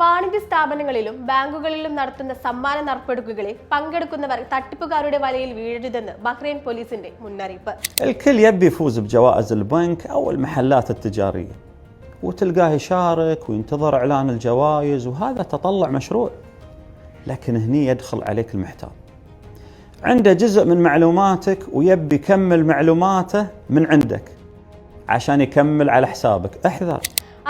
വാണിജ്യ സ്ഥാപനങ്ങളിലും ബാങ്കുകളിലും നടത്തുന്ന സമ്മാന നറുക്കെടുപ്പുകളിൽ പങ്കെടുക്കുന്നവർ തട്ടിപ്പുകാരുടെ വലയിൽ വീഴരുതെന്ന് ബഹ്റൈൻ പോലീസിന്റെ മുന്നറിയിപ്പ് الكل يبي يفوز بجوائز البنك أو المحلات التجارية وتلقاه يشارك وينتظر إعلان الجوائز وهذا تطلع مشروع لكن هني يدخل عليك المحتال عنده جزء من معلوماتك ويبي يكمل معلوماته من عندك عشان يكمل على حسابك احذر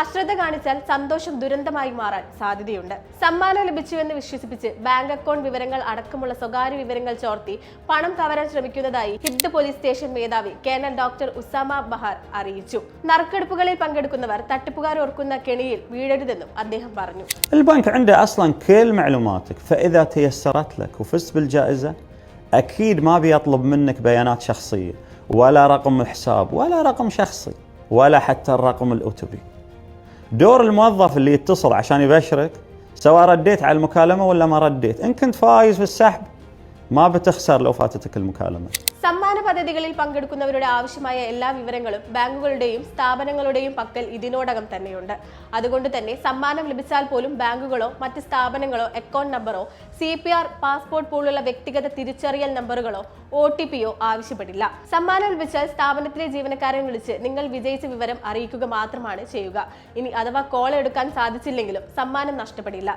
അശ്രദ്ധ കാണിച്ചാൽ സന്തോഷം ദുരന്തമായി മാറാൻ സാധ്യതയുണ്ട് സമ്മാനം ലഭിച്ചുവെന്ന് വിശ്വസിപ്പിച്ച് ബാങ്ക് അക്കൗണ്ട് വിവരങ്ങൾ അടക്കമുള്ള സ്വകാര്യ വിവരങ്ങൾ ചോർത്തി പണം കവരാൻ ശ്രമിക്കുന്നതായി ഹിബ്ദ് പോലീസ് സ്റ്റേഷൻ മേധാവി കേണൽ ഡോക്ടർ ഉസാമ ബഹാർ അറിയിച്ചു നറുക്കെടുപ്പുകളിൽ പങ്കെടുക്കുന്നവർ തട്ടിപ്പുകാർ ഓർക്കുന്ന കെണിയിൽ വീഴരുതെന്നും അദ്ദേഹം പറഞ്ഞു البنك عنده اصلا كل معلوماتك فاذا تيسرت لك وفزت بالجائزه اكيد ما بيطلب منك بيانات شخصيه ولا رقم الحساب ولا رقم شخصي ولا حتى الرقم الاوتوبي دور الموظف اللي يتصل عشان يبشرك سواء رديت على المكالمة ولا ما رديت. إن كنت فايز في السحب ما بتخسر لو فاتتك المكالمة. പദ്ധതികളിൽ പങ്കെടുക്കുന്നവരുടെ ആവശ്യമായ എല്ലാ വിവരങ്ങളും ബാങ്കുകളുടെയും സ്ഥാപനങ്ങളുടെയും പക്കൽ ഇതിനോടകം തന്നെയുണ്ട്. അതുകൊണ്ട് തന്നെ സമ്മാനം ലഭിച്ചാൽ പോലും ബാങ്കുകളോ മറ്റ് സ്ഥാപനങ്ങളോ അക്കൗണ്ട് നമ്പറോ സി പി ആർ പാസ്പോർട്ട് പോലുള്ള വ്യക്തിഗത തിരിച്ചറിയൽ നമ്പറുകളോ ഒ ടി പിയോ ആവശ്യപ്പെടില്ല. സമ്മാനം ലഭിച്ചാൽ സ്ഥാപനത്തിലെ ജീവനക്കാരെ വിളിച്ച് നിങ്ങൾ വിജയിച്ച വിവരം അറിയിക്കുക മാത്രമാണ് ചെയ്യുക. ഇനി അഥവാ കോൾ എടുക്കാൻ സാധിച്ചില്ലെങ്കിലും സമ്മാനം നഷ്ടപ്പെടില്ല.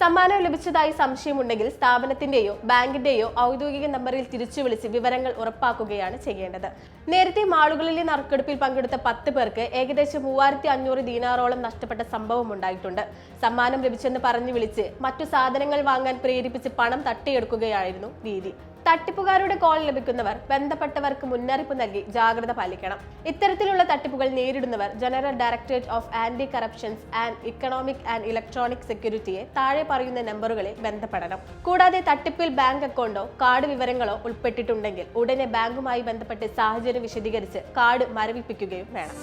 സമ്മാനം ലഭിച്ചതായി സംശയമുണ്ടെങ്കിൽ സ്ഥാപനത്തിന്റെയോ ബാങ്കിന്റെയോ ഔദ്യോഗിക നമ്പറിൽ തിരിച്ചു വിളിച്ച് വിവരങ്ങൾ ഉറപ്പാക്കുകയാണ് ചെയ്യേണ്ടത്. നേരത്തെ മാളുകളിലെ നറുക്കെടുപ്പിൽ പങ്കെടുത്ത പത്ത് പേർക്ക് ഏകദേശം മൂവായിരത്തി അഞ്ഞൂറ് ദീനാറോളം നഷ്ടപ്പെട്ട സംഭവം ഉണ്ടായിട്ടുണ്ട്. സമ്മാനം ലഭിച്ചെന്ന് പറഞ്ഞു വിളിച്ച് മറ്റു സാധനങ്ങൾ വാങ്ങാൻ പ്രേരിപ്പിച്ച് പണം തട്ടിയെടുക്കുകയായിരുന്നു രീതി തട്ടിപ്പുകാരുടെ കോൾ ലഭിക്കുന്നവർ ബന്ധപ്പെട്ടവർക്ക് മുന്നറിയിപ്പ് നൽകി ജാഗ്രത പാലിക്കണം. ഇത്തരത്തിലുള്ള തട്ടിപ്പുകൾ നേരിടുന്നവർ general directorate of anti corruptions and economic and electronic സെക്യൂരിറ്റിയെ താഴെ പറയുന്ന നമ്പറുകളിൽ ബന്ധപ്പെടണം. കൂടാതെ തട്ടിപ്പിൽ ബാങ്ക് അക്കൗണ്ടോ കാർഡ് വിവരങ്ങളോ ഉൾപ്പെട്ടിട്ടുണ്ടെങ്കിൽ ഉടനെ ബാങ്കുമായി ബന്ധപ്പെട്ട് സാഹചര്യം വിശദീകരിച്ച് കാർഡ് മരവിപ്പിക്കുകയും വേണം.